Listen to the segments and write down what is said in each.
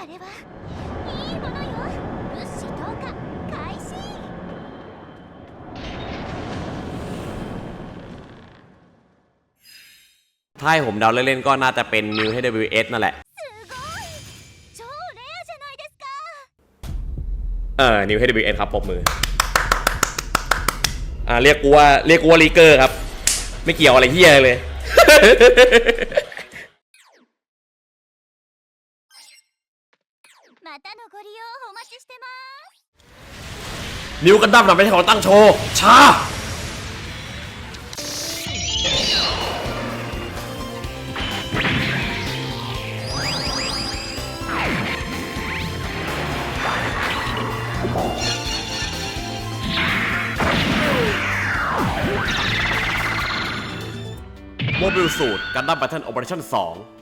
あれはいいものよ物資投下開始 ถ้าให้ผมเดาเล่นๆก็น่าจะเป็น New HWS นั่นแหละ すごい超レアじゃないですか เออ New HWS ครับปรบมือ อ่าเรียกกูว่าเรียกกูว่าลีเกอร์ครับ ไม่เกี่ยวอะไรเฮียเลย 待ちしてます นิ้วกันดั้มทำไม่ใช่ของตั้งโชว์ช้า โมบิลสูตรกันดั้มแบทเทิลโอเปอเรชั่น2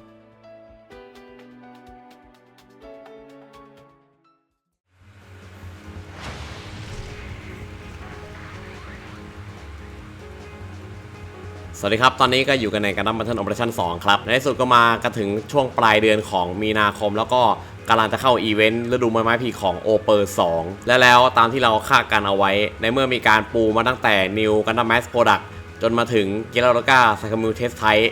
สวัสดีครับ ตอนนี้ก็อยู่กันในการดั้มบัตเทิลโอเปอเรชั่น2ครับ ในที่สุดก็มากันถึงช่วงปลายเดือนของมีนาคม แล้วก็กำลังจะเข้าอีเวนต์ฤดูใบไม้ผลิของโอเปอร์2และแล้วตามที่เราคาดการเอาไว้ ในเมื่อมีการปูมาตั้งแต่ New Gundam Max Product จนมาถึง g e r a r o g a s a k a m u Test Type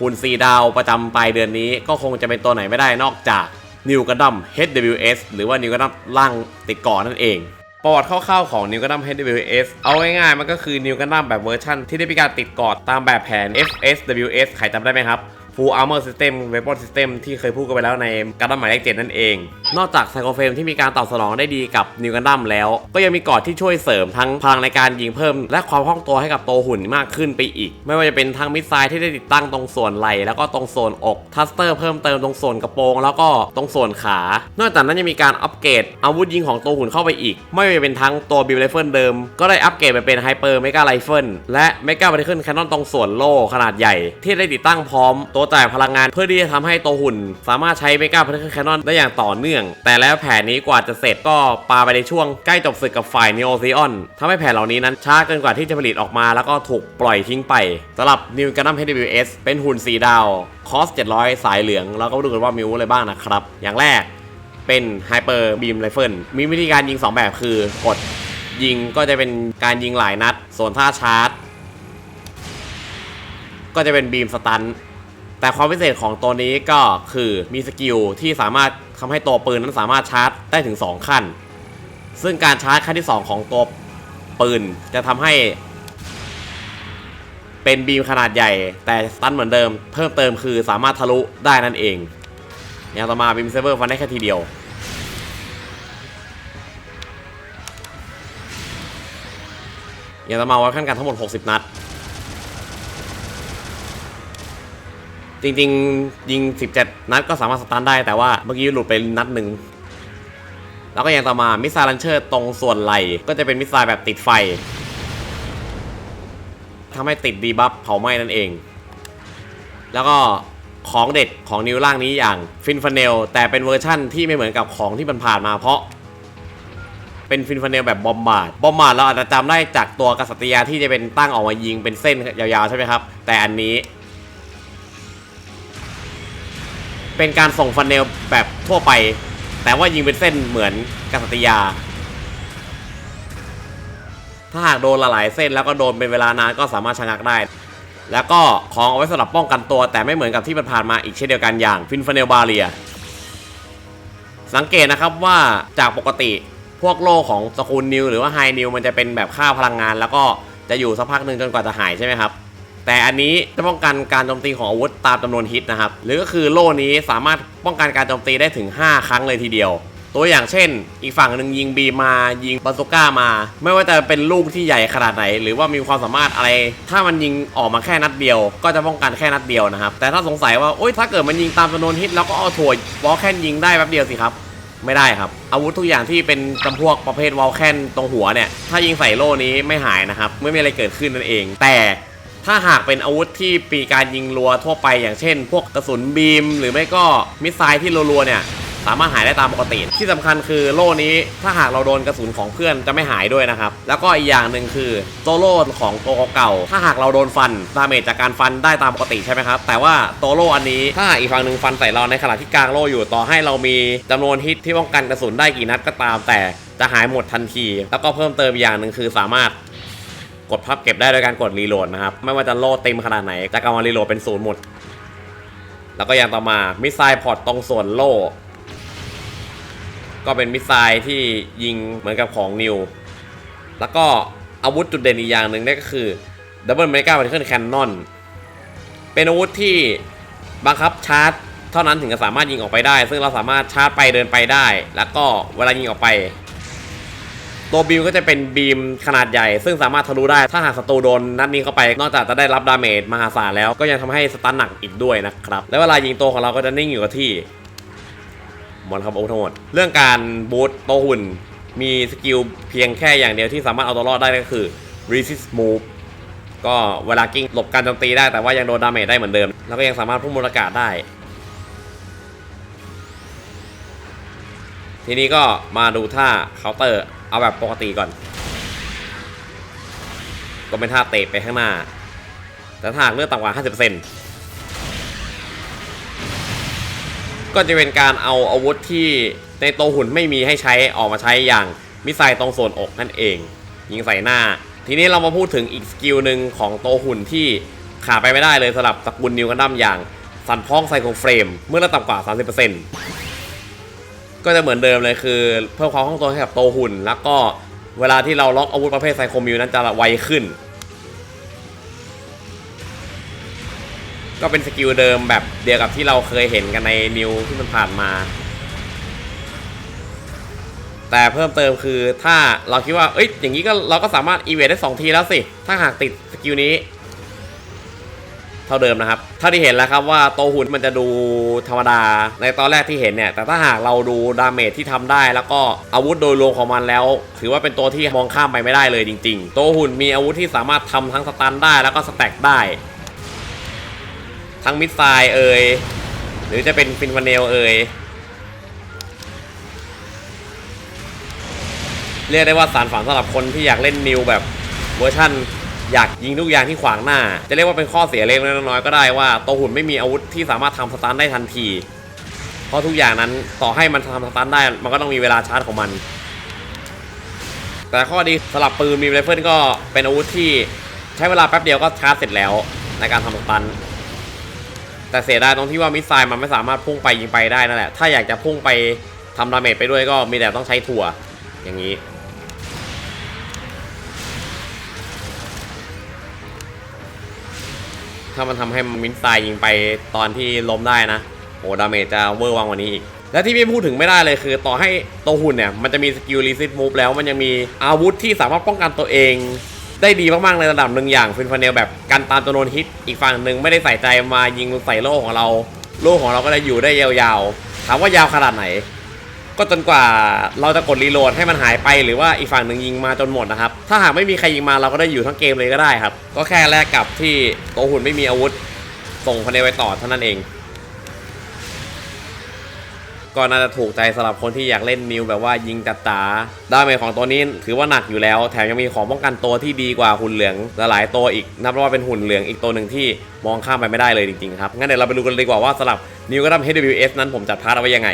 หุ่น4ดาวประจำปลายเดือนนี้ก็คงจะเป็นตัวไหนไม่ได้นอกจาก New Gundam HWS หรือว่า New Gundam ร่างติดก่อนนั่นเอง ประวัติคร่าวๆของ New Gundam HWS เอาง่ายๆมันก็คือ New Gundam แบบเวอร์ชันที่ได้มีการติดกอดตามแบบแผน FSWS ใครจำได้ไหมครับ Full Armor System Weapon System ที่เคยพูดกันไปแล้วใน Gundam หมายเลขเจ็ดนั่นเอง นอกจากไซโคเฟรมที่มีการตอบสนองได้ดีกับ New Gundam แล้ว ก็ยังมีกอดที่ช่วยเสริมทั้งพลังในการยิงเพิ่ม และความคล่องตัวให้กับตัวหุ่นมากขึ้นไปอีก ไม่ว่าจะเป็นทั้งมิสไซล์ที่ได้ติดตั้งตรงส่วนไหล่แล้วก็ตรงส่วนอกทัสเตอร์เพิ่มเติมตรงส่วนกระโปรงแล้วก็ตรงส่วนขา นอกจากนั้นยังมีการอัปเกรดอาวุธยิงของตัวหุ่นเข้าไปอีก ไม่ว่าจะเป็นทั้งตัวบิลไรเฟิลเดิม ก็ได้อัปเกรดไปเป็นไฮเปอร์เมกาไรเฟิลและเมกาบริเคิลแคนนอนตรงส่วนโล่ขนาดใหญ่ ที่ได้ติดตั้งพร้อมตัวจ่ายพลังงานเพื่อที่จะทำให้ตัวหุ่น สามารถใช้เมกาบริเคิลแคนนอนได้อย่างต่อเนื่อง แต่แล้วแผนนี้กว่าจะเสร็จก็ปาไปในช่วงใกล้จบศึกกับฝ่าย Neo z e o n ทำให้แผนเหล่านี้นั้นช้าเกินกว่าที่จะผลิตออกมาแล้วก็ถูกปล่อยทิ้งไปสำหรับ New Gundam HWS เป็นหุ่นสีดาวคอส 700 สายเหลืองเราก็ดูกันว่ามีอาวุธอะไรบ้างนะครับ อย่างแรกเป็นไฮเปอร์บีมไรเฟิลมีวิธีการยิง 2 แบบคือกดยิงก็จะเป็นการยิงหลายนัด ส่วนท่าชาร์จ ก็จะเป็นบีมสตัน แต่ความพิเศษของตัวนี้ก็คือมีสกิลที่สามารถทำให้ตัวปืนนั้นสามารถชาร์จได้ถึง 2 ขั้น ซึ่งการชาร์จขั้นที่ 2 ของตัวปืนจะทำให้ เป็นบีมขนาดใหญ่ แต่สตันเหมือนเดิม เพิ่มเติมคือสามารถทะลุได้นั่นเองอย่างต่อมาบิมเซเบอร์ฟันได้แค่ทีเดียวอย่างต่อมาวัดขั้นการทั้งหมด 60 นัด จริงๆ ยิง 17 นัดก็สามารถสตาร์ทได้แต่ว่าเมื่อกี้หลุดไปนัดหนึ่งแล้วก็ย่างต่อมามิสไซล์ลันเชอร์ตรงส่วนไหล่ก็จะเป็นมิสไซล์แบบติดไฟทำให้ติดดีบัฟเผาไหม้นั่นเอง แล้วก็ของเด็ดของนิวล่างนี้อย่างฟินฟ a เนลแต่เป็นเวอร์ชั่นที่ไม่เหมือนกับของที่มันผ่านมาเพราะ เป็นฟินฟ a เนลแบบบอมบาร์ดบอมบาร์ดเราอาจจะจำได้จากตัวกษัตริยาที่จะเป็นตั้งออกมายิงเป็นเส้นยาวๆใช่ไหมครับ แต่อันนี้ เป็นการส่งฟันเนลแบบทั่วไป แต่ว่ายิงเป็นเส้นเหมือนกษัตริยา ถ้าหากโดนละหลายเส้นแล้วก็โดนเป็นเวลานานก็สามารถชะงักได้ แล้วก็ของเอาไว้สำหรับป้องกันตัว แต่ไม่เหมือนกับที่มันผ่านมาอีกเช่นเดียวกันอย่างฟินฟ a เนลบาเรียสังเกตนะครับว่าจากปกติพวกโล่ของสกูลนิวหรือว่าไฮนิวมันจะเป็นแบบค่าพลังงาน แล้วก็จะอยู่สักพักหนึ่งจนกว่าจะหายใช่ไหมครับ แต่อันนี้จะป้องกันการโจมตีของอาวุธตามจำนวนฮิตนะครับ หรือก็คือโล่นี้สามารถป้องกันการโจมตีได้ถึง 5 ครั้งเลยทีเดียว ตัวอย่างเช่น อีกฝั่งหนึ่งยิงบีมายิงบาซูก้ามา ไม่ว่าจะเป็นลูกที่ใหญ่ขนาดไหน หรือว่ามีความสามารถอะไร ถ้ามันยิงออกมาแค่นัดเดียว ก็จะป้องกันแค่นัดเดียวนะครับ แต่ถ้าสงสัยว่าโอ๊ยถ้าเกิดมันยิงตามจำนวนฮิตแล้วก็เอาถั่ววอลแคนยิงได้แป๊บเดียวสิครับไม่ได้ครับ อาวุธทุกอย่างที่เป็นจำพวกประเภทวอลแคนตรงหัวเนี่ย ถ้ายิงใส่โล่นี้ไม่หายนะครับ ไม่มีอะไรเกิดขึ้นนั่นเอง แต่ ถ้าหากเป็นอาวุธที่ปีการยิงรัวทั่วไปอย่างเช่น พวกกระสุนบีม หรือไม่ก็มิสไซล์ที่รัวๆเนี่ยสามารถหายได้ตามปกติ ที่สำคัญคือโล่นี้ถ้าหากเราโดนกระสุนของเพื่อนจะไม่หายด้วยนะครับ แล้วก็อีกอย่างหนึ่งคือตัวโล่ของตัวเก่า ถ้าหากเราโดนฟันดาเมจจากการฟันได้ตามปกติใช่ไหมครับ แต่ว่าตัวโล่อันนี้ถ้าอีกฝั่งหนึ่งฟันใส่เราในขณะที่กลางโล่อยู่ต่อให้เรามีจำนวนฮิตที่ป้องกันกระสุนได้กี่นัดก็ตาม แต่จะหายหมดทันที แล้วก็เพิ่มเติมอย่างหนึ่งคือสามารถ กดพับเก็บได้โดยการกดรีโหลดนะครับ ไม่ว่าจะโล่เต็มขนาดไหนจะกำลังรีโหลดเป็นศูนย์หมด แล้วก็อย่างต่อมามิสไซล์พอร์ตตรงส่วนโล่ก็เป็นมิสไซล์ที่ยิงเหมือนกับของนิว แล้วก็อาวุธจุดเด่นอีกอย่างหนึ่งนั่นก็คือดับเบิลเมกา a พ t เทิลแคนนอน เป็นอาวุธที่บังคับชาร์จ เท่านั้นถึงจะสามารถยิงออกไปได้ ซึ่งเราสามารถชาร์จไปเดินไปได้ แล้วก็เวลายิงออกไป ตัวบีมก็จะเป็นบีมขนาดใหญ่ ซึ่งสามารถทะลุได้ถ้าหากศัตรูโดนนัดนี้เข้าไป นอกจากจะได้รับดาเมจมหาศาลแล้วก็ยังทำให้สตันหนักอีกด้วยนะครับ และเวลายิงตัวของเราก็จะนิ่งอยู่กับที่หมดครับโอ้ทั้งหมดเรื่องการบูตโตวหุ่น มีสกิลเพียงแค่อย่างเดียวที่สามารถเอาตัวรอดได้ก็คือ resist move ก็เวลากิ้งหลบการโจมตีได้แต่ว่ายังโดนดาเมจได้เหมือนเดิม แล้วก็ยังสามารถพุ่งบนอากาศได้ ทีนี้ก็มาดูท่าเคาน์เตอร์ เอาแบบปกติก่อน ก็เป็นท่าเตะไปข้างหน้า แต่ถ้าเลือดต่ำกว่า 50%ก็จะเป็นการเอาอาวุธที่ในตัวหุ่นไม่มีให้ใช้ออกมาใช้อย่างมิสไซล์ตรงส่วนอกนั่นเอง ยิงใส่หน้า ทีนี้เรามาพูดถึงอีกสกิลหนึ่งของตัวหุ่นที่ขาดไปไม่ได้เลยสำหรับตระกูลนิวกันดั้มอย่าง สันพ้องไซโครเฟรมเมื่อระดับกว่า 30% ก็จะเหมือนเดิมเลยคือ เพิ่มความคล่องตัวให้กับโตหุ่น แล้วก็เวลาที่เราล็อกอาวุธประเภทไซโคมิวนั้นจะไวขึ้น ก็เป็นสกิลเดิมแบบเดียวกับที่เราเคยเห็นกันในนิวที่มันผ่านมา แต่เพิ่มเติมคือถ้าเราคิดว่าเอ้ยอย่างนี้ก็เราก็สามารถอีเวนได้ 2 ทีแล้วสิ ถ้าหากติดสกิลนี้ ท่าเดิมนะครับถ้าที่เห็นแล้วครับว่าโตหุ่นมันจะดูธรรมดาในตอนแรกที่เห็นเนี่ยแต่ถ้าหากเราดูดาเมจที่ทำได้ แล้วก็อาวุธโดยรวมของมันแล้ว ถือว่าเป็นตัวที่มองข้ามไปไม่ได้เลยจริง ๆ โตหุ่นมีอาวุธที่สามารถทำทั้งสตันได้แล้วก็สแต็กได้ ทั้งมิดไซล์เอ่ยหรือจะเป็นฟินฟานเนลเอ่ยเรียกได้ว่าสารฝันสำหรับคนที่อยากเล่นนิวแบบเวอร์ชั่น อยากยิงทุกอย่างที่ขวางหน้า จะเรียกว่าเป็นข้อเสียเล็กน้อยก็ได้ว่าตัวหุ่นไม่มีอาวุธที่สามารถทำสตันได้ทันที เพราะทุกอย่างนั้นต่อให้มันทำสตันได้ มันก็ต้องมีเวลาชาร์จของมัน แต่ข้อดีสำหรับปืนมีไรเฟิลก็เป็นอาวุธที่ใช้เวลาแป๊บเดียวก็ชาร์จเสร็จแล้วในการทำสตันแต่เสียดายตรงที่ว่ามิสไซล์มันไม่สามารถพุ่งไปยิงไปได้นั่นแหละ ถ้าอยากจะพุ่งไปทำดาเมจไปด้วยก็มีแต่ต้องใช้ถั่วอย่างนี้ ถ้ามันทำให้มินสไซล์ยิงไปตอนที่ล้มได้นะโอ้ดาเมจจะเวอร์วังกว่านี้อีก และที่พี่พูดถึงไม่ได้เลยคือ ต่อให้ตัวหุ่นเนี่ย มันจะมีสกิลรีซิตมูฟแล้วมันยังมีอาวุธที่สามารถป้องกันตัวเองได้ดีมากๆในระดับหนึ่งอย่างฟินฟานเนลแบบการตามจำนวนฮิตอีกฝั่งหนึ่งไม่ได้ใส่ใจมายิงใส่โล่ของเรา โล่ของเราก็จะอยู่ได้ยาวๆถามว่ายาวขนาดไหน ก็จนกว่าเราจะกดรีโหลดให้มันหายไปหรือว่าอีกฝั่งหนึ่งยิงมาจนหมดนะครับ ถ้าหากไม่มีใครยิงมาเราก็ได้อยู่ทั้งเกมเลยก็ได้ครับ ก็แค่แลกกับที่ตัวหุ่นไม่มีอาวุธ ส่งพันเนลไปต่อเท่านั้นเอง ก็น่าจะถูกใจสำหรับคนที่อยากเล่นนิวแบบว่ายิงจัดจ๋าด้าเมจของตัวนี้ถือว่าหนักอยู่แล้ว แถมยังมีของป้องกันตัวที่ดีกว่าหุ่นเหลืองหลายตัวอีก นับว่าเป็นหุ่นเหลืองอีกตัวหนึ่งที่มองข้ามไปไม่ได้เลยจริงๆครับงั้นเดี๋ยวเราไปดูกันเลยดีกว่าว่าสำหรับนิวกระดัม HWS นั้นผมจัดพาร์ทเอาไว้ยังไง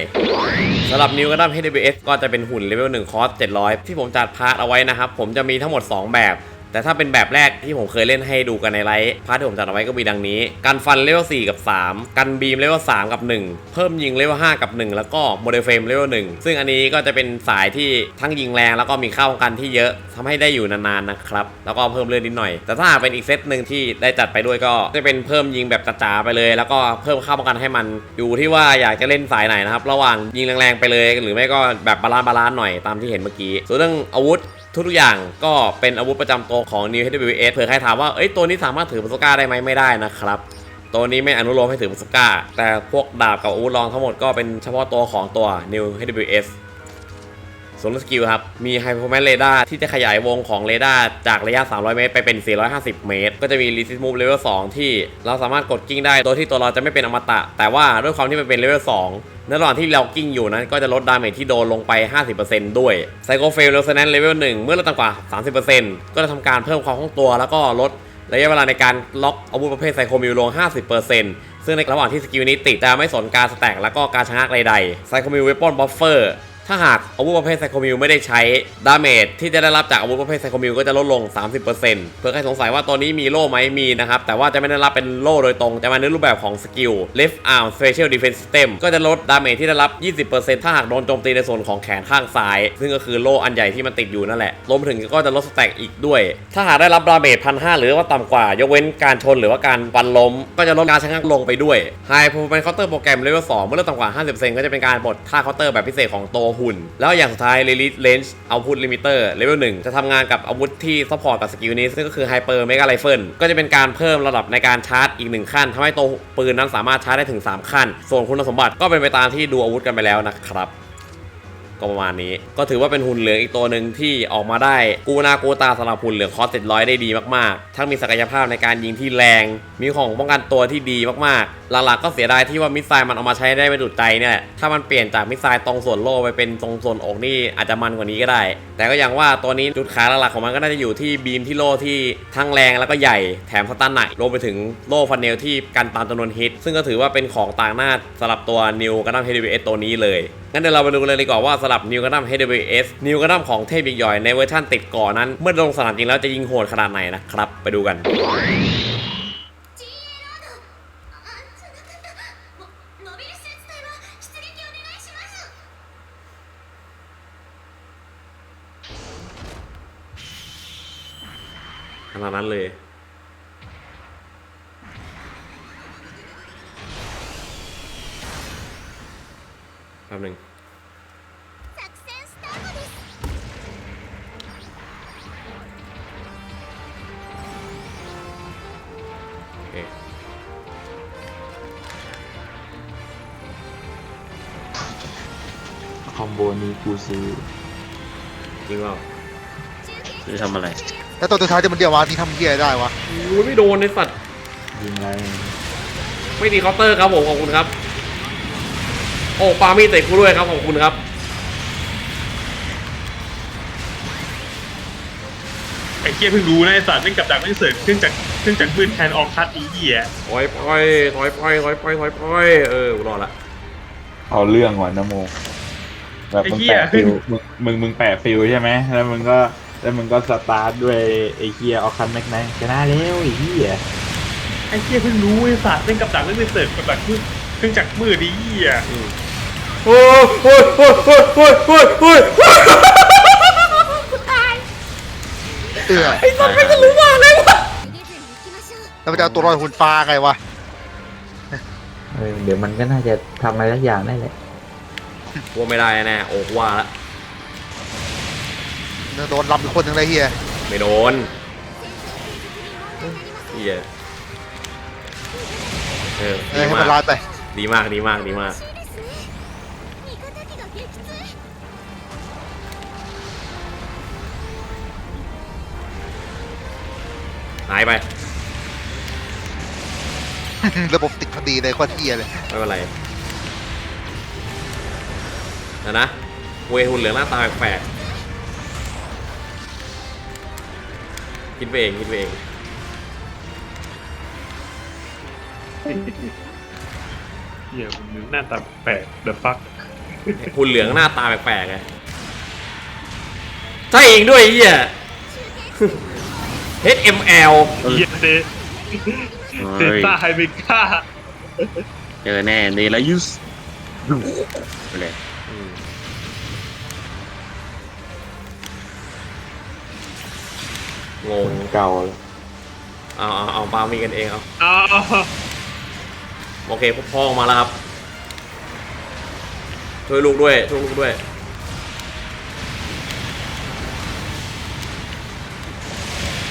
สำหรับนิวกระดัม HWS ก็จะเป็นหุ่นเลเวล1คอร์ส700 ที่ผมจัดพาร์ทเอาไว้นะครับ ผมจะมีทั้งหมด 2 แบบ แต่ถ้าเป็นแบบแรกที่ผมเคยเล่นให้ดูกันในไลฟ์พาร์ทที่ผมจัดเอาไว้ก็มีดังนี้ กันฟันเลเวล4กับ 3 กันบีมเลเวล3กับ 1 เพิ่มยิงเลเวล5กับ 1 แล้วก็โมเดลเฟรมเลเวล1ซึ่งอันนี้ก็จะเป็นสายที่ทั้งยิงแรงแล้วก็มีค่าป้องกันที่เยอะทำให้ได้อยู่นานๆนะครับ แล้วก็เพิ่มเลือดนิดหน่อย แต่ถ้าเป็นอีกเซตหนึ่งที่ได้จัดไปด้วยก็จะเป็นเพิ่มยิงแบบจ๋าๆไปเลย แล้วก็เพิ่มค่าป้องกันให้มันอยู่ที่ว่าอยากจะเล่นสายไหนนะครับระหว่างยิงแรงๆไปเลย หรือไม่ก็แบบบาลานซ์บาลานซ์หน่อยตามที่เห็นเมื่อกี้ส่วนเรื่องอาวุธ ทุกอย่างก็เป็นอาวุธประจำตัวของ New HWS เผื่อใครถามว่าเอ้ยตัวนี้สามารถถือบัสก้าได้ไหมไม่ได้นะครับ ตัวนี้ไม่อนุโลมให้ถือบัสก้า แต่พวกดาบกับอาวุธรองทั้งหมดก็เป็นเฉพาะตัวของตัว New HWS ส่วนสกิลครับ มีไฮ p e r f o r m a n c e เรดาร์ที่จะขยายวงของเรดาร์จากระยะ 300 เมตร ไปเป็น 450 เมตร ก็จะมี Resist Move Level 2ที่เราสามารถกดกิ้งได้ โดยที่ตัวเราจะไม่เป็นอมตะ แต่ว่าด้วยความที่มันเป็น Level 2ในระหว่างที่เรากิ้งอยู่นั้น ก็จะลดดาเมจที่โดนลงไป 50%ด้วย Psycho Fail Resonance Level 1เมื่อลดต่ำกว่า 30%ก็จะทำการเพิ่มความคล่องตัว แล้วก็ลดระยะเวลาในการล็อกอาวุธประเภทไซโคมิวลง 50%ซึ่งในระหว่างที่สกิลนี้ติดจะไม่สนการสแต็กแล้วก็การชะงักใดๆไซโคมิวเวปอนบัฟเฟอร์ ถ้าหากอาวุธประเภทไซโคมิวไม่ได้ใช้ ดาเมจที่จะได้รับจากอาวุธประเภทไซโคมิวก็จะลดลง 30%เพื่อใครสงสัยว่าตัวนี้มีโล่ไหมมีนะครับ แต่ว่าจะไม่ได้รับเป็นโล่โดยตรง จะมาในรูปแบบของสกิล left arm special defense system ก็จะลดดาเมจที่ได้รับ 20%ถ้าหากโดนโจมตีในส่วนของแขนข้างซ้าย ซึ่งก็คือโล่อันใหญ่ที่มันติดอยู่นั่นแหละรวมถึงก็จะลดสแต็กอีกด้วย ถ้าหากได้รับดาเมจพันห้าหรือว่าต่ำกว่ายกเว้นการชนหรือว่าการฟันล้ม ก็จะลดการชะงักลงไปด้วย High Performance Counter โปรแกรม Level 2เมื่อลดต่ำกว่า 50%ก็จะเป็นการปลดท่าเคาน์เตอร์แบบพิเศษของตัวหุ่น แล้วอย่างสุดท้าย Release Range Output Limiter Level 1จะทำงานกับอาวุธที่ซัพพอร์ตกับสกิลนี้ซึ่งก็คือไฮเปอร์เมกาไรเฟิลก็จะเป็นการเพิ่มระดับในการชาร์จอีก 1 ขั้นทำให้ตัวปืนนั้นสามารถชาร์จได้ถึง 3 ขั้น ส่วนคุณสมบัติก็เป็นไปตามที่ดูอาวุธกันไปแล้วนะครับ ก็ประมาณนี้ ก็ถือว่าเป็นหุ่นเหลืองอีกตัวหนึ่งที่ออกมาได้กูนากูตาสำหรับหุ่นเหลืองคอสเจ็ดร้อยได้ดีมากๆ ทั้งมีศักยภาพในการยิงที่แรง มีของป้องกันตัวที่ดีมากๆ หลักๆก็เสียดายที่ว่ามิสไซล์มันเอามาใช้ได้ไม่ดุดใจเนี่ยถ้ามันเปลี่ยนจากมิสไซล์ตรงส่วนโล่ไปเป็นตรงส่วนอกนี่อาจจะมันกว่านี้ก็ได้ แต่ก็อย่างว่าตัวนี้จุดขายหลักๆของมันก็น่าจะอยู่ที่บีมที่โล่ที่ทั้งแรงแล้วก็ใหญ่แถมสตันหนักรวมไปถึงโล่ฟันเนลที่กันตามจำนวนฮิต ซึ่งก็ถือว่าเป็นของต่างหน้าสำหรับตัวนิวกันดั้ม HWS ตัวนี้เลยงั้นเดี๋ยวเราไปดูเลยดีกว่าว่าสำหรับนิวกระดัม HWS นิวกระดัมของเทพยิกย่อยในเวอร์ชันติดก่อนั้น เมื่อลงสนามจริงแล้วจะยิงโหดขนาดไหนนะครับ ไปดูกันขนาดนั้นเลย แป๊บหนึ่งคอมโบนี้กูซื้อจริงเราจะทำอะไรแล้วตัวสุดท้ายจะมันเดียววะที่ทำเกียร์ได้วะอ้ยไม่โดนไอสัตว์ยิงไรไม่มีเคาน์เตอร์ครับผมขอบคุณครับ โอ้ปามีดเตะกูด้วยครับขอบคุณครับไอ้เกียเพิ่งรู้นะไอ้สัตว์เล่นกับดักไม่เสร็จเครื่องจักรเครื่องจักรมืดแทนออกคัดอีเหี้ยถอยไปถอยไปถอยไปถอยไปเออกูรอดละ เอาเรื่องว่ะนโม แบบมึงแปะฟิลมึงมึงมึงแปะฟิลใช่ไหมแล้วมึงก็แล้วมึงก็สตาร์ทด้วยไอ้เฮียเอาคันแม็กไนชนะแล้วไอ้เฮียไอ้เกียเพิ่งรู้ไอ้สัตว์เล่นกับดักไม่เสร็จกับดักมืด เครื่องจักรมือดีอะโอ้ยโอ้ยโอ้ยโอ้ยโอ้ยโอ้ยโอ้ยเออไอ้สัตว์ไม่จะรู้ว่าอะไรวะแล้วมันจะเอาตัวลอยหุ่นฟ้าไงวะเดี๋ยวมันก็น่าจะทำอะไรสักอย่างได้แหละว่าไม่ได้แน่โอ้ว่าละโดนลำอีกคนหนึ่งเลยเฮียไม่โดนเฮียเออให้มันลาไป ดีมากดีมากดีมากหายไป ระบบติดพอดีเลยโคตรเอียเลย ไม่เป็นไรนะนะ เวหุนเหลืองหน้าตาแปลกคิดไปเองคิดไปเอง หี้ยมันหน้าตาแปลกเดอะฟักหุ่นเหลืองหน้าตาแปลกๆไงใช่เองด้วยไอ้เฮีย HML เหี้ยเดเดเฮ้ยต้าไฮเมก้าเจอแน่เนลายุสไปเลยอืมงงเก่าเลยเอาเอาเอาปามีกันเองเอา อ้าว โอเคพ่อพ่อออกมาแล้วครับช่วยลูกด้วยช่วยลูกด้วย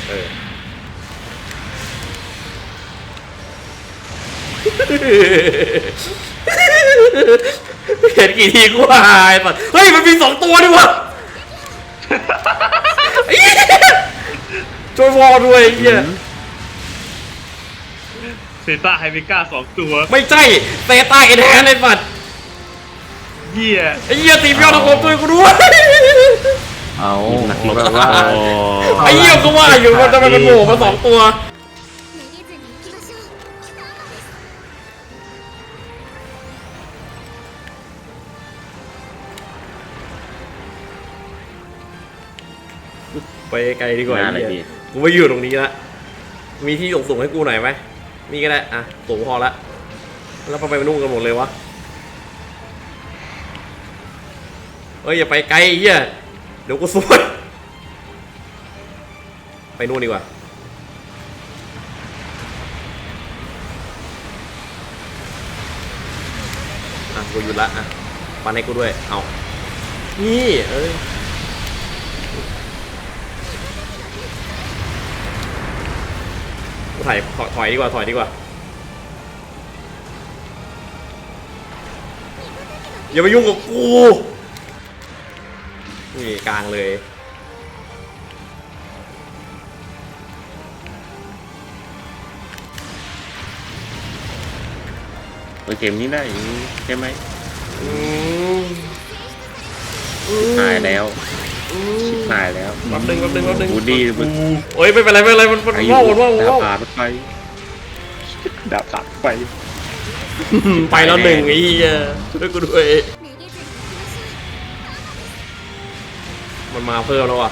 เออเห็นกี่ทีกูหายสัสเฮ้ย มันมีสองตัวด้วยวะช่วยวอลด้วยไอ้เหี้ย เซต้าไฮเมก้าสองตัวไม่ใช่เซต้าเอ็นแฮนในบัตเหี้ยไอเหี้ยตีมยอดของผมตัวกูด้วยเอาแบบว่าไอเหี้ยก็ว่าอยู่ว่าจะมันเป็นโหมาสองตัวไปไกลดีกว่าไอเหี้ยกูไม่อยู่ตรงนี้ละมีที่ส่งส่งให้กูหน่อยไหม นี่ก็ได้ อะสูงพอละ แล้วทำไมมันนุ่งกันหมดเลยวะ เอ้ย อย่าไปไกลอ้เหี้ยเดี๋ยวกูสวยไปนู่นดีกว่า อะ กูหยุดละ อะปันให้กูด้วย เอา นี่ เอ้ย ถอยถอยถอยดีกว่าถอยดีกว่าอย่ามายุ่งกับกูนี่กลางเลยเออเกมนี้ได้อยู่ใช่ไหมอืมหายแล้ว ชิบหายแล้วแป๊บดึงแป๊บดึงแป๊บดึงบูดี้มันโอ้ยไม่เป็นไรไม่เป็นไรมันมันว่าวมันว่าวมันดาบว่าวผ่ารถไฟดาบผ่ารถไฟไปแล้วหนึ่งไอ้เหี้ยช่วยกูด้วยมันมาเพิ่มแล้วอะ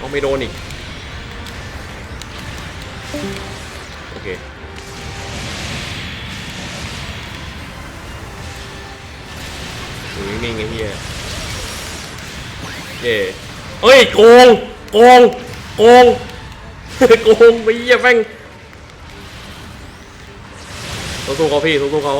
ต้องไม่โดนอีกโอเค อยู่นิ่งๆไอ้เหี้ยเย่เอ้ยโกงโกงโกงโกงไปเหี้ยแม่งสู้ๆเขาพี่สู้ๆเขา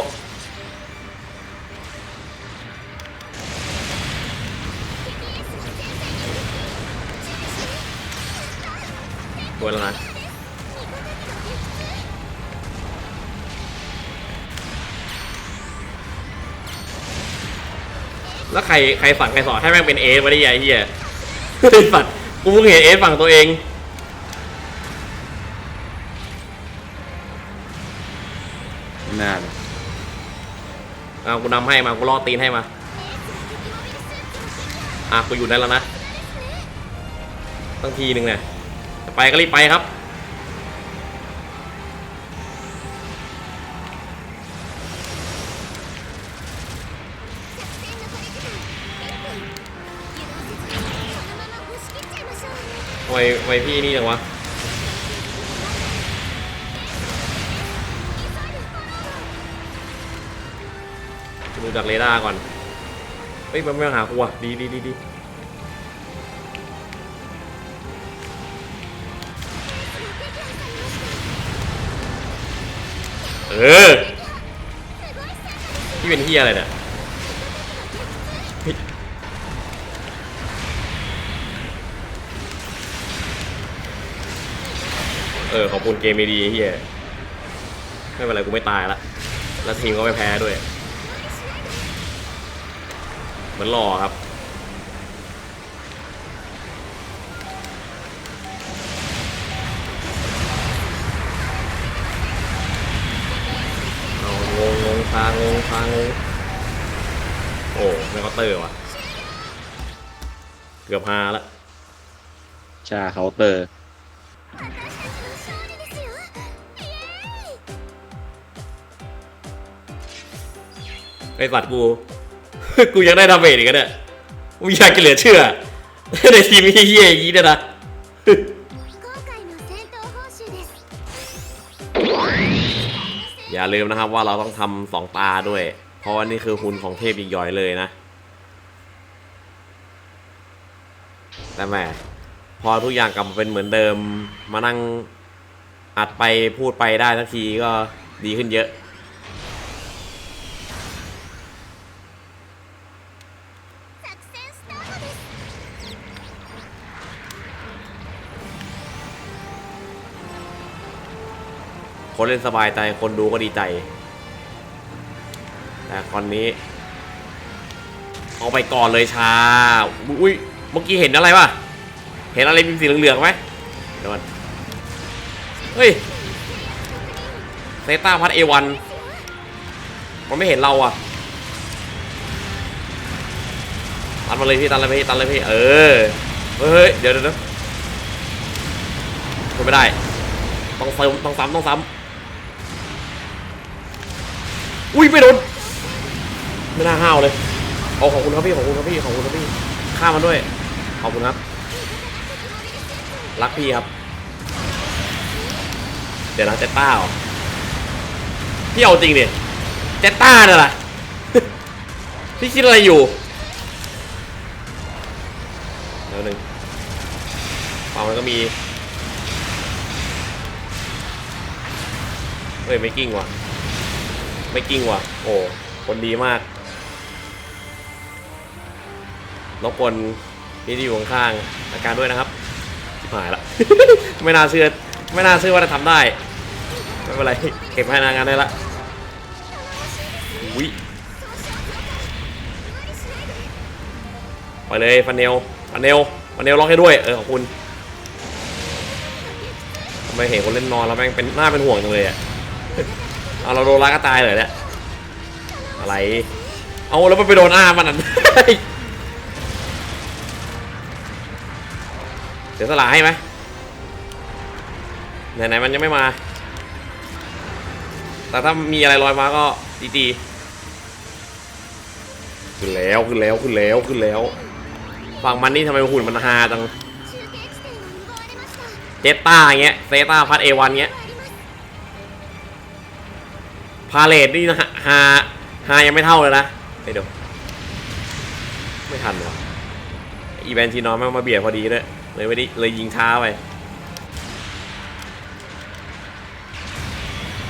ใครใครสั่งใครสอนให้แม่งเป็นเอสมาได้ยังไงเฮียไอ้สัตว์กูเพิ่งเห็นเอสฝั่งตัวเองน่าเลยเอากูนำให้มากูล่อตีนให้มาอะกูอยู่ได้แล้วนะตั้งทีหนึ่งเนี่ยจะไปก็รีบไปครับ ไวไวพี่นี่จังวะดูจากเรดาร์ก่อน เฮ้ยมันไม่มาหากูอะดีดีดีดีเออ ที่เป็นเฮียอะไรเนี่ย เออขอบคุณเกมดีเฮียไม่เป็นไรกูไม่ตายละ แล้วทีมก็ไม่แพ้ด้วย เหมือนรอครับ เอางงงงพางงพางงโอ้ไม่ก็เตอร์ว่ะ เกือบฮาละชาเคาน์เตอร์ ไอ้สัตว์กู กูยังได้ดาเมจอีกเนี่ยกูอยากจะเหลือเชื่อ ในทีมเฮี้ยอย่างนี้เนี่นะอย่าลืมนะครับว่าเราต้องทำสองตาด้วย เพราะว่านี่คือหุ่นของเทพยิงย่อยเลยนะ แต่แม่พอทุกอย่างกลับมาเป็นเหมือนเดิม มานั่งอัดไปพูดไปได้ทักทีก็ดีขึ้นเยอะ คนเล่นสบายใจ คนดูก็ดีใจแต่คนนี้ เอาไปก่อนเลยชา อุ้ยเมื่อกี้เห็นอะไรปะเห็นอะไรเป็นสีเหลืองๆไหมเดี๋ยวมันเฮ้ยเซต้าพัดเอวันมันไม่เห็นเราอะตันมาเลยพี่ตันเลยพี่ตันเลยพี่เออเฮ้ยเดี๋ยวเดี๋ยวเดี๋ยวทนไม่ได้ ต้องเติมต้องซ้ำต้องซ้ำ อุ้ยไม่โดนไม่น่าห้าวเลยโอ้ขอบคุณครับพี่ขอบคุณครับพี่ขอบคุณครับพี่ฆ่ามันด้วยขอบคุณครับ รักพี่ครับ เดี๋ยวนะเจต้าพี่เอาจริงดิเจตต้าเนี่ยแหละพี่คิดอะไรอยู่เดี๋ยวหนึ่งฝั่งมันก็มีเฮ้ยไม่กิ้งว่ะ ไม่กิ้งว่ะ โอ้คนดีมากรบกวนพี่ที่อยู่ข้างๆอาการด้วยนะครับชิบหายละ ไม่น่าเชื่อ ไม่น่าเชื่อว่าจะทำได้ ไม่เป็นไร เก็บให้นางานได้ละวิไปเลยฟันเนลฟันเนลฟันเนลล็อกให้ด้วย เออขอบคุณทำไมเห็นคนเล่นนอนแล้วแม่งเป็นหน้าเป็นห่วงจังเลยอะ เอาเราโดนล้าก็ตายเลยแหละอะไร เอาแล้วมันไปโดนอ้ามันนั่นเดี๋ยวสละให้ไหมไหนๆมันยังไม่มา แต่ถ้ามีอะไรลอยมาก็ดีๆขึ้นแล้วขึ้นแล้วขึ้นแล้วขึ้นแล้วฝั่งมันนี่ทำไมหุ่นมันฮาจังเจต้าเงี้ยเซต้าพัดเอวันเงี้ย พาเลทนี่นะฮาฮายังไม่เท่าเลยนะไปดูไม่ทันหรออีแวนทีนอนแม่งมาเบียดพอดีเลยเลยไม่ได้เลยยิงช้าไป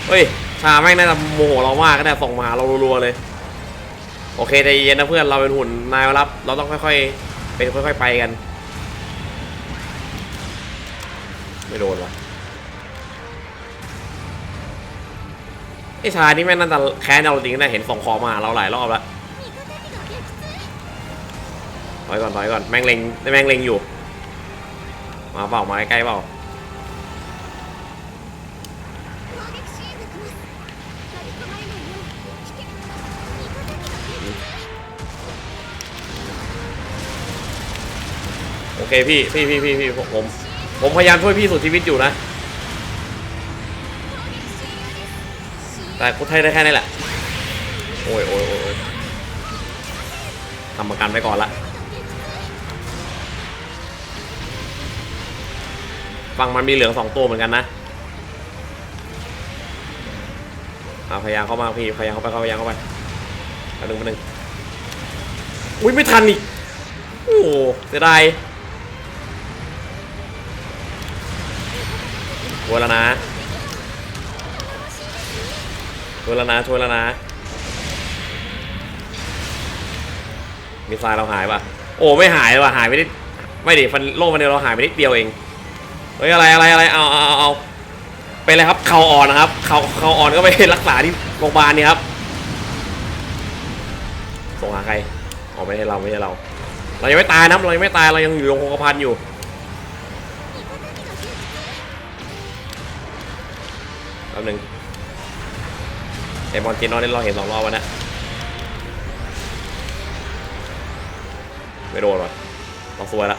เฮ้ยชาแม่งน่าจะโมโหเรามากก็ได้ส่งมาหาเรารัวๆเลย โอเคใจเย็นนะเพื่อนเราเป็นหุ่นนายรับ เราต้องค่อยๆเป็นค่อยๆไปกัน ไม่โดนวะ ไอ้ชายนี่แม่งน่าจะแค้นเราจริงนะเห็นส่งคอมาเราหลายรอบแล้วไปก่อนไปก่อนแม่งเล็งแม่งเล็งอยู่ มาเปล่ามาใกล้เปล่าโอเคพี่พี่พี่พี่ผมผมพยายามช่วยพี่สุดชีวิตอยู่นะ แต่กูไทยได้แค่นี้แหละ โอ้ยโอ้ยโอ้ยทำประกันไปก่อนละฟังมันมีเหลืองสองตัวเหมือนกันนะอาพยายามเข้ามาพี่พยายามเข้าไปพยายามเข้าไปอันหนึ่งหนึ่งอุ้ยไม่ทันอีกโอ้โหเสียดายช่วแล้วนะ ช่วยแล้วนะช่วยแล้วนะ มีไฟเราหายปะโอ้ไม่หายว่ะหายไปนิดไม่ดิฟันโล่ฟันเดียวเราหายไปนิดเดียวเองเฮ้ยอะไรอะไรอะไรเอาเอาเอาเอาเป็นอะไรครับเข่าอ่อนนะครับเข่าเข่าอ่อนก็ไปรักษาที่โรงพยาบาลนี่ครับส่งหาใครอ๋อไม่ใช่เราไม่ใช่เรา เรายังไม่ตายนะเรายังไม่ตายเรายังอยู่โรงพยาบาลอยู่แป๊บนึง ไอบอลจีนอนนี่เราเห็นสองรอบวันนะไม่โดนว่ะต้องซวยละ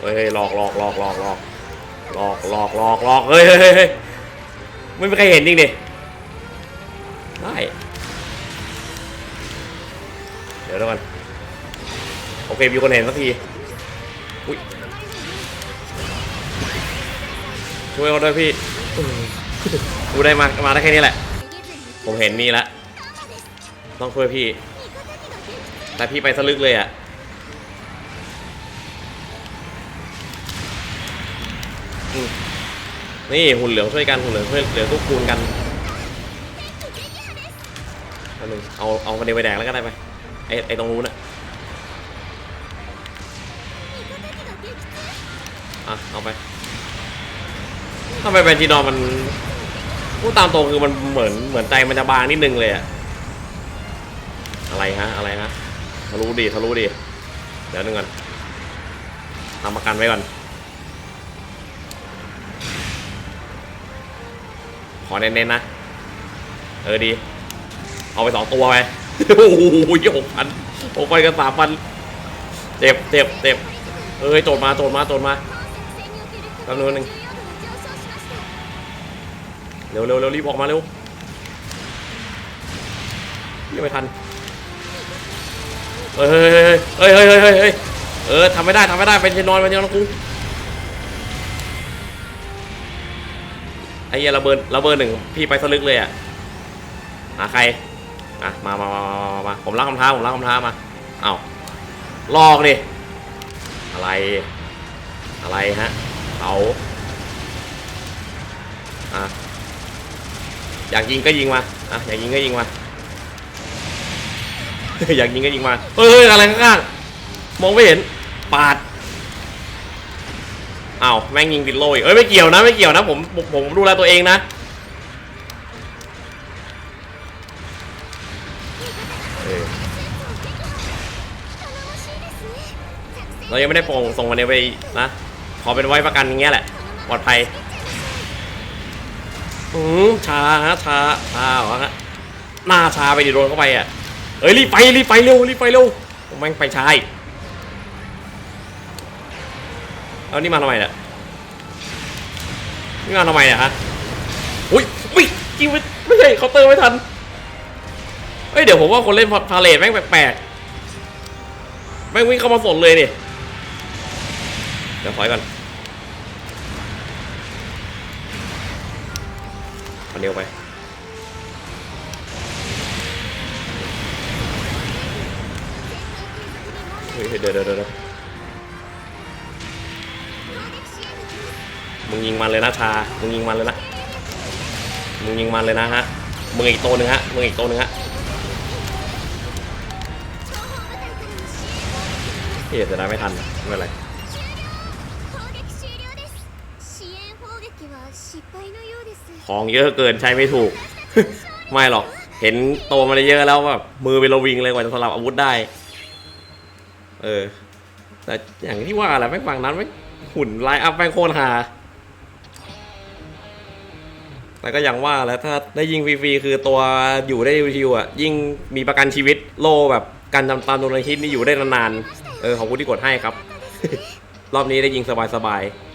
เฮ้ยเฮ้ยหลอกหลอกหลอกหลอกหลอกหลอกหลอกหลอกหลอกเฮ้ยเฮ้ยเฮ้ยไม่มีใครเห็นจริงดิได้เดี๋ยวเดี๋ยวก่อนโอเคมีคนเห็นสักทีอุ้ย ช่วยเขาด้วยพี่กูได้มา มาได้แค่นี้แหละ ผมเห็นมีแล้วต้องช่วยพี่ แต่พี่ไปสลึกเลยอะอืมนี่หุ่นเหลืองช่วยกันหุ่นเหลืองช่วยเหลืองทุกคูณกันเอาหนึ่งเอาเอาคนเดียวไปแดกแล้วก็ได้ไปไอไอตรงนู้นอะอะเอาไป ทำไมแบนทีนอนมันพูดตามตรงคือมันเหมือนเหมือนใจมันจะบางนิดนึงเลยอะอะไรฮะอะไรฮะทะลุดีทะลุดีเดี๋ยวนึงก่อนทำประกันไว้ก่อนขอเน้นๆนะ เออดี เอาไปสองตัวไปโอ้โหยี่หกพันหกพันกันสามพันเจ็บเจ็บเจ็บเอ้ยโจดมาโจดมาโจดมาจำนวนหนึ่ง เร็วเร็วเร็วรีบออกมาเร็วยังไม่ทันเฮ้ยเฮ้ยเฮ้ยเฮ้ยเฮ้ยเฮ้ยเออทำไม่ได้ทำไม่ได้เป็นชนอนเป็นชนอนกูไอ้เหี้ยระเบิดระเบิดหนึ่งพี่ไปสลึกเลยอะหาใครอะมามามามามามาผมรับคำท้าผมรับคำท้ามาเอ้าลอกดิอะไร อะไรฮะเขา อยากยิงก็ยิงมาอะอยากยิงก็ยิงมา อยากยิงก็ยิงมาเฮ้ยอะไรข้างๆมองไม่เห็นปาดอ้าวแม่งยิงติดโลยเอ้ยไม่เกี่ยวนะไม่เกี่ยวนะผมผมดูแลตัวเองนะเรายังไม่ได้ปงส่งมันไปนะขอเป็นไว้ประกันอย่างเงี้ยแหละปลอดภัย อืมช้าฮะช้าช้าเหรอฮะหน้าช้าไปดิโดนเข้าไปอะเอ้ยรีบไปรีบไปเร็วรีบไปเร็วผมแม่งไปช้าอีกเอานี่มาทำไมเนี่ยนี่มาทำไมเนี่ยฮะอุ้ยอุ้ยจริงไม่ไม่ใช่เคาน์เตอร์ไม่ทันเฮ้ยเดี๋ยวผมว่าคนเล่นพาเลทแม่งแปลกๆแม่งวิ่งเข้ามาสนเลยดิเดี๋ยวถอยก่อน เร็วไปเฮ้ยเดี๋ยวเดี๋ยวเดี๋มึงยิงมันเลยนะชา มึงยิงมันเลยนะ มึงยิงมันเลยนะฮะ มึงอีกตัวหนึ่งฮะ มึงอีกตัวหนึ่งฮะเฮ้ยแต่ได้ไม่ทันไม่เป็นไร ของเยอะเกินใช้ไม่ถูก ไม่หรอก เห็นโตมาได้เยอะแล้วแบบมือเป็นระวิงเลยกว่าจะสลับอาวุธได้ เออ แต่อย่างที่ว่าแหละแม่งฝั่งนั้นแม่หุ่นไลน์อัพแม่งโคตรหาแต่ก็อย่างว่าแล้วถ้าได้ยิงฟรีๆคือตัวอยู่ได้ชิวๆอะยิ่งมีประกันชีวิตโลแบบการจำตามโดนฮิตนี่อยู่ได้นานๆเออขอบคุณที่กดให้ครับ รอบนี้ได้ยิงสบายๆ